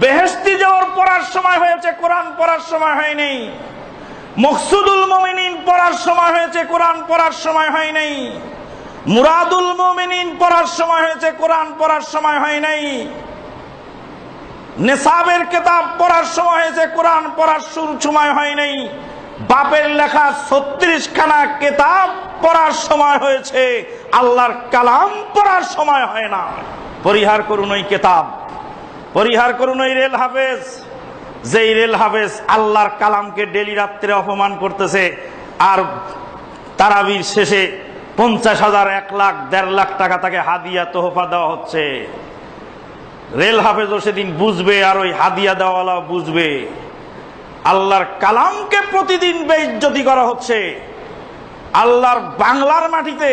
বেহেস্তি যাওয়ার পড়ার সময় হয়েছে, কোরআন পড়ার সময় হয়নি। মকসুদুল মমিনিন পড়ার সময় হয়েছে, কোরআন পড়ার সময় হয় নাই মুরাদুল মমিনিন পড়ার সময় হয়েছে, কোরআন পড়ার সময় হয় নাই নেশাবের কেতাব পড়ার সময় হয়েছে, কোরআন পড়ার শুরু সময় হয় নাই বাপের লেখা ছত্রিশ খানা কেতাব পড়ার সময় হয়েছে, আল্লাহর কালাম পড়ার সময় হয় না। পরিহার করুন ওই কেতাব। পরিহার করুন ওই রেল হাফেজ। যেই রেল হাফেজ আল্লাহর কালামকে ডেলি রাত্রে অপমান করতেছে, আর তারাবির শেষে পঞ্চাশ হাজার, এক লাখ, দেড় লাখ টাকা তাকে হাদিয়া তোহফা দেওয়া হচ্ছে। রেল হাফেজও সেদিন বুঝবে, আর ওই হাদিয়া দেওয়ালা বুঝবে। আল্লাহর কালামকে প্রতিদিন বেইজ্জতি করা হচ্ছে। আল্লাহর বাংলার মাটিতে,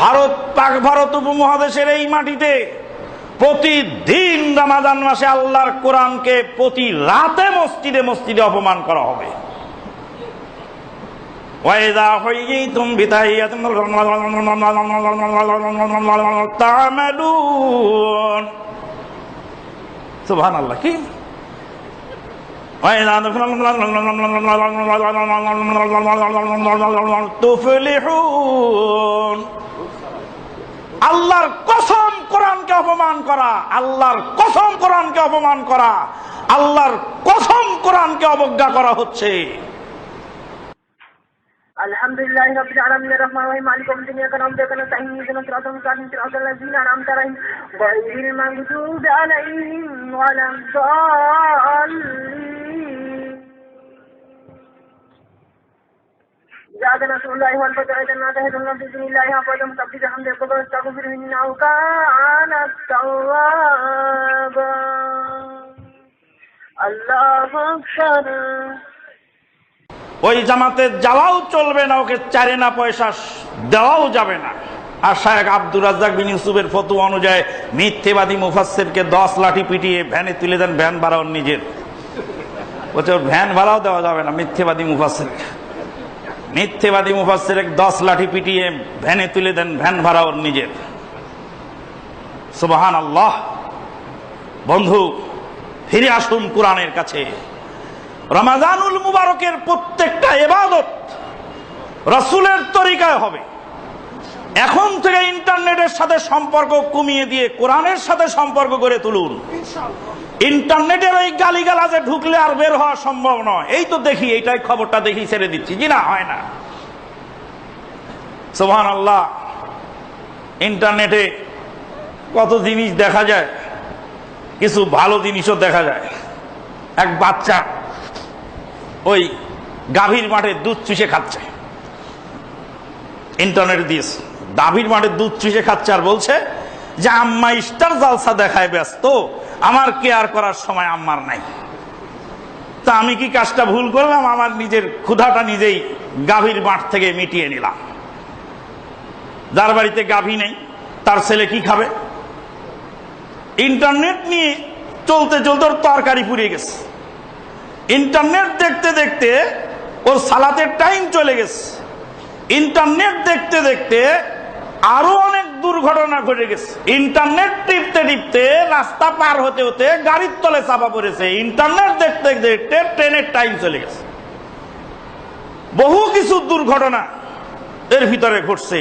ভারত, পাক ভারত উপমহাদেশের এই মাটিতে প্রতিদিন রামাজান মাসে আল্লাহর কোরআনকে প্রতি রাতে মসজিদে মসজিদে অপমান করা হবে আল্লাহর কসম অপমান করা, আল্লাহর কসম কোরআনকে অপমান করা, আল্লাহর কসম কোরআনকে অবজ্ঞা করা হচ্ছে। রাব্বিল আলামিন সিরাতাল মুস্তাকিম, সিরাতাল আন'আমতা আলাইহিম আলাইহিম দাল্লিন। جاءك نصر الله والفتح إذا تهد الله بإذن الله حفظ مكبر حمد قبل استغفر إنه كان توابا الله أكبر ওই জামাতে যাওয়াও চলবে না ওকে চারে না পয়সা দেওয়াও যাবে না আর শায়েক আব্দুর রাজ্জাক বিন ইউসুফের ফতোয়া অনুযায়ী মিথ্যেবাদী মুফাসসিরকে দশ লাঠি পিটিয়ে ভ্যানে তুলে দেন ভ্যান ভাড়াও নিজের বলছে ওর ভ্যান ভাড়াও দেওয়া যাবে না মিথ্যেবাদী মুফাসসির মিথ্যেবাদী মুফাসসির দশ লাঠি পিটিয়ে ভ্যানে তুলে দেন, ভ্যান ভাড়া ওর নিজের। সুবাহান আল্লাহ বন্ধু, ফিরে আসুন কোরআনের কাছে। রমাজানুল মুবারকের প্রত্যেকটা এবাদত রসুলের তরিকায় হবে। এখন থেকে ইন্টারনেটের সাথে সম্পর্ক কমিয়ে দিয়ে কোরআনের সাথে সম্পর্ক করে তুলুন। ইন্টারনেটের ওই গালিগালাজে ঢুকলে আর বের হওয়া সম্ভব নয়। এই তো দেখি, এইটাই খবরটা দেখি, ছেড়ে দিচ্ছি। জি না হয় না। সোহান আল্লাহ ইন্টারনেটে কত জিনিস দেখা যায়, কিছু ভালো জিনিসও দেখা যায়। এক বাচ্চা ওই গাভীর মাঠে দুধ চুষে খাচ্ছে। ইন্টারনেট দিয়েছে। গাভীর মাঠে দুধ চুষে খাচ্ছে আর বলছে যে আম্মা স্টার জালসা দেখায় ব্যস্ত, আমার কেয়ার করার সময় আম্মার নাই। তা আমি কি কাজটা ভুল করলাম? আমার নিজের ক্ষুধাটা নিজেই গাভীর মাঠ থেকে মিটিয়ে নিলাম। যার বাড়িতে গাভী নেই, তার ছেলে কি খাবে? ইন্টারনেট নিয়ে চলতে চলতে ওর তরকারি পুড়িয়ে গেছে। ইন্টারনেট দেখতে দেখতে ওর সালাতের টাইম চলে গেছে। ইন্টারনেট দেখতে দেখতে আরও দুর্ঘটনা ঘটে গেছে। ইন্টারনেট টিপতে টিপতে রাস্তা পার হতে হতে গাড়ির তলে চাপা পড়েছে। ইন্টারনেট দেখতে দেখতে ট্রেনের টাইম চলে গেছে। বহু কিছু দুর্ঘটনা এর ভিতরে ঘটছে।